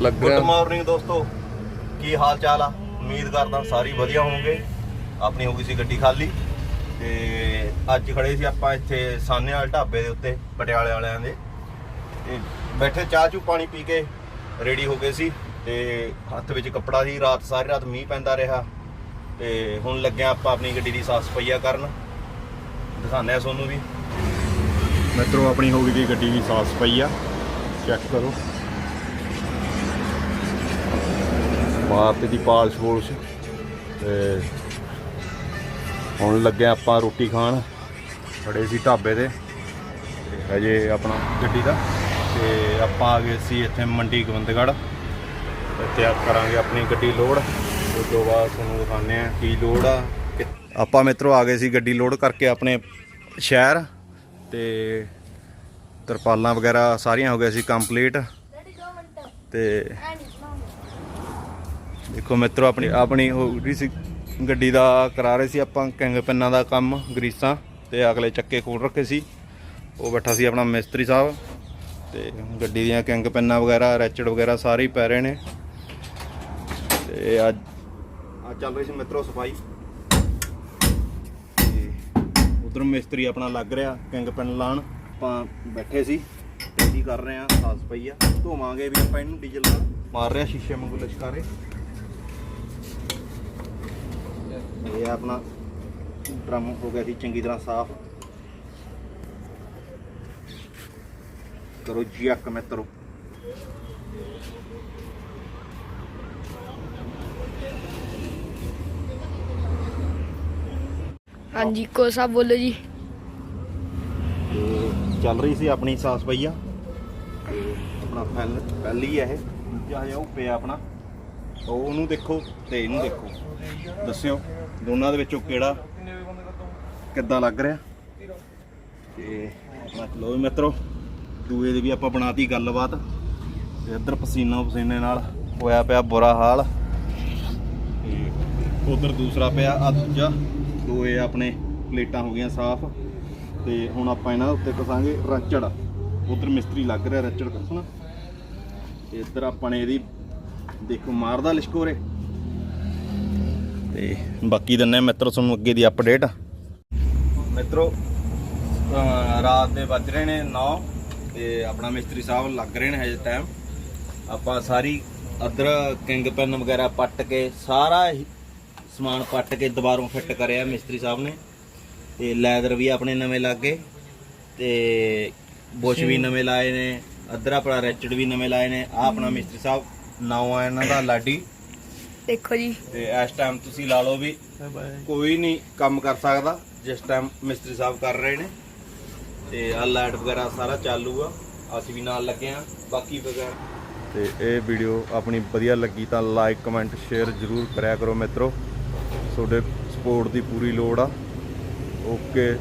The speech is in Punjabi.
ਲੱਗ ਗੁੱਡ ਮਾਰਨਿੰਗ ਦੋਸਤੋ। ਕੀ ਹਾਲ ਚਾਲ ਆ? ਉਮੀਦ ਕਰਦਾ ਸਾਰੇ ਵਧੀਆ ਹੋਵੋਗੇ। ਆਪਣੀ ਹੋ ਗਈ ਸੀ ਗੱਡੀ ਖਾਲੀ। ਤੇ ਅੱਜ ਖੜੇ ਸੀ ਆਪਾਂ ਇੱਥੇ ਸਾਨੇ ਵਾਲੇ ਢਾਬੇ ਦੇ ਉੱਤੇ ਪਟਿਆਲੇ ਵਾਲਿਆਂ ਦੇ। ਤੇ ਬੈਠੇ ਚਾਹ ਚੂ ਪਾਣੀ ਪੀ ਕੇ ਰੈਡੀ ਹੋ ਗਏ ਸੀ। ਤੇ ਹੱਥ ਵਿੱਚ ਕੱਪੜਾ ਸੀ। ਰਾਤ ਸਾਰੀ ਰਾਤ ਮੀਂਹ ਪੈਂਦਾ ਰਿਹਾ। ਤੇ ਹੁਣ ਲੱਗਿਆ ਆਪਾਂ ਆਪਣੀ ਗੱਡੀ ਦੀ ਸਾਫ਼ ਸਫਾਈਆ ਕਰਨ। ਦਿਖਾਉਂਦੇ ਆ ਤੁਹਾਨੂੰ ਵੀ। ਮਿੱਤਰੋ ਆਪਣੀ ਹੋ ਗਈ ਦੀ ਗੱਡੀ ਦੀ ਸਾਫ਼ ਸਫ਼ਾਈ ਆ ਚੈੱਕ ਕਰੋ। ਮਾਰਤੇ ਦੀ ਪਾਲਸ਼ ਪੋਲਸ਼। ਤੇ ਹੁਣ ਲੱਗਿਆ ਆਪਾਂ ਰੋਟੀ ਖਾਣ। ਖੜੇ ਸੀ ਢਾਬੇ ਤੇ। ਹਜੇ ਆਪਣਾ ਗੱਡੀ ਦਾ। ਤੇ ਆਪਾਂ ਆ ਗਏ ਸੀ ਇੱਥੇ ਮੰਡੀ ਗੋਬਿੰਦਗੜ੍ਹ। ਇੱਥੇ ਆ ਕਰਾਂਗੇ ਆਪਣੀ ਗੱਡੀ ਲੋਡ। ਉਸ ਤੋਂ ਬਾਅਦ ਤੁਹਾਨੂੰ ਦਿਖਾਉਂਦੇ ਆ ਕੀ ਲੋਡ ਆ। ਕਿ- ਆਪਾਂ ਮਿੱਤਰੋ ਆ ਗਏ ਸੀ ਗੱਡੀ ਲੋਡ ਕਰਕੇ ਆਪਣੇ ਸ਼ਹਿਰ। ਤੇ ਤਰਪਾਲਾਂ ਵਗੈਰਾ ਸਾਰੀਆਂ ਹੋ ਗਈਆਂ ਸੀ ਕੰਪਲੀਟ। ਤੇ ਦੇਖੋ ਮਿੱਤਰੋ, ਆਪਣੀ ਆਪਣੀ ਹੋ ਰਹੀ ਸੀ ਗੱਡੀ ਦਾ ਕਰਾ ਰਹੇ ਸੀ ਆਪਾਂ, ਕਿੰਗ ਪੈਨਾਂ ਦਾ ਕੰਮ, ਗਰੀਸਾਂ, ਤੇ ਅਗਲੇ ਚੱਕੇ ਖੋਲ ਰੱਖੇ ਸੀ। ਉਹ ਬੈਠਾ ਸੀ ਆਪਣਾ ਮਿਸਤਰੀ ਸਾਹਿਬ, ਤੇ ਗੱਡੀ ਦੀਆਂ ਕਿੰਗ ਪੈਨਾਂ ਵਗੈਰਾ, ਰੈਚਡ ਵਗੈਰਾ ਸਾਰੇ ਹੀ ਪੈ ਰਹੇ ਨੇ। ਤੇ ਅੱਜ ਆ ਚੱਲ ਰਹੀ ਸੀ ਮਿੱਤਰੋ ਸਫ਼ਾਈ। ਤੇ ਉਧਰ ਮਿਸਤਰੀ ਆਪਣਾ ਲੱਗ ਰਿਹਾ ਕਿੰਗ ਪੈਨ ਲਾਣ। ਆਪਾਂ ਬੈਠੇ ਸੀ ਤੇ ਕੀ ਕਰ ਰਹੇ ਆ ਸਾਫ਼ ਸਫ਼ਾਈ ਆ। ਧੋਵਾਂਗੇ ਵੀ ਆਪਾਂ ਇਹਨੂੰ ਡੀਜ਼ਲ ਨਾਲ। ਮਾਰ ਰਿਹਾ ਸ਼ੀਸ਼ੇ ਵਾਂਗੂ ਲਸ਼ਕਾਰੇ। ਇਹ ਆਪਣਾ ਡਰਮ ਹੋ ਗਿਆ ਸੀ ਚੰਗੀ ਤਰ੍ਹਾਂ ਸਾਫ਼। ਕਰੋ ਚੈੱਕ ਮਿੱਤਰੋ ਹਾਂਜੀ ਕੋ ਸਾਹਿਬ ਬੋਲੋ ਜੀ। ਚੱਲ ਰਹੀ ਸੀ ਆਪਣੀ ਸਾਫ਼ ਸਫਾਈਆ ਤੇ ਆਪਣਾ ਫੈਲ ਪਹਿਲੀ ਹੈ ਇਹ। ਦੂਜਾ ਹੈ ਉਹ ਪਿਆ ਆਪਣਾ। ਉਹ ਉਹਨੂੰ ਦੇਖੋ ਤੇ ਇਹਨੂੰ ਦੇਖੋ। ਦੱਸਿਓ ਦੋਨਾਂ ਦੇ ਵਿੱਚੋਂ ਕਿਹੜਾ ਕਿੱਦਾਂ ਲੱਗ ਰਿਹਾ। ਤੇ ਆਪਣਾ ਲੋ ਮਿੱਤਰੋ, ਦੂਏ ਦੀ ਵੀ ਆਪਾਂ ਬਣਾਤੀ ਗੱਲਬਾਤ। ਤੇ ਇੱਧਰ ਪਸੀਨਾ ਪਸੀਨੇ ਨਾਲ ਹੋਇਆ ਪਿਆ ਬੁਰਾ ਹਾਲ। ਤੇ ਉਧਰ ਦੂਸਰਾ ਪਿਆ ਆ ਦੂਜਾ। ਦੋਏ ਆਪਣੇ ਪਲੇਟਾਂ ਹੋ ਗਈਆਂ ਸਾਫ਼। ਤੇ ਹੁਣ ਆਪਾਂ ਇਹਨਾਂ ਉੱਤੇ ਕਸਾਂਗੇ ਰਚੜ। ਉਧਰ ਮਿਸਤਰੀ ਲੱਗ ਰਿਹਾ ਰਚੜ ਕੱਸਣਾ। ਤੇ ਇੱਧਰ ਆਪਾਂ ਨੇ ਇਹਦੀ ਦੇਖੋ ਮਾਰਦਾ ਲਿਸ਼ਕੋਰੇ ਤੇ ਬਾਕੀ ਦਿੰਨੇ ਮਿੱਤਰੋ ਤੁਹਾਨੂੰ ਅੱਗੇ ਦੀ ਅਪਡੇਟ ਮਿੱਤਰੋ ਰਾਤ ਦੇ ਵੱਜ ਰਹੇ ਨੇ 9 ਤੇ ਆਪਣਾ ਮਿਸਤਰੀ ਸਾਹਿਬ ਲੱਗ ਰਹੇ ਨੇ ਹਜੇ ਟਾਈਮ ਆਪਾਂ ਸਾਰੀ ਅਦਰ ਕਿੰਗ ਪੈਨ ਵਗੈਰਾ ਪੱਟ ਕੇ ਸਾਰਾ ਸਮਾਨ ਪੱਟ ਕੇ ਦੁਬਾਰੋਂ ਫਿੱਟ ਕਰਿਆ ਮਿਸਤਰੀ ਸਾਹਿਬ ਨੇ। ਤੇ ਲੈਦਰ ਵੀ ਆਪਣੇ ਨਵੇਂ ਲੱਗ। ਗਏ ਤੇ ਬੁਸ਼ ਵੀ ਨਵੇਂ ਲਾਏ ਨੇ ਅਦਰ ਆਪਣਾ ਰੈਚਡ ਵੀ ਨਵੇਂ ਲਾਏ ਨੇ। ਆ ਆਪਣਾ ਮਿਸਤਰੀ ਸਾਹਿਬ ਨਾਮ ਆ ਇਹਨਾਂ ਦਾ ਲਾਡੀ। ਦੇਖੋ ਜੀ। ਤੇ ਇਸ ਟਾਈਮ ਤੁਸੀਂ ਲਾ ਲਓ ਵੀ ਕੋਈ ਨਹੀਂ ਕੰਮ ਕਰ ਸਕਦਾ ਜਿਸ ਟਾਈਮ ਮਿਸਤਰੀ ਸਾਹਿਬ ਕਰ ਰਹੇ ਨੇ। ਤੇ ਆ ਲਾਈਟ ਵਗੈਰਾ ਸਾਰਾ ਚਾਲੂ ਆ ਅਸੀਂ ਵੀ ਨਾਲ ਲੱਗੇ ਆ। ਬਾਕੀ ਵਗੈਰਾ ਤੇ ਇਹ ਵੀਡੀਓ ਆਪਣੀ ਵਧੀਆ ਲੱਗੀ ਤਾਂ ਲਾਈਕ ਕਮੈਂਟ ਸ਼ੇਅਰ ਜ਼ਰੂਰ ਕਰਿਆ ਕਰੋ ਮਿੱਤਰੋ। ਤੁਹਾਡੇ ਸਪੋਰਟ ਦੀ ਪੂਰੀ ਲੋੜ ਆ। ਓਕੇ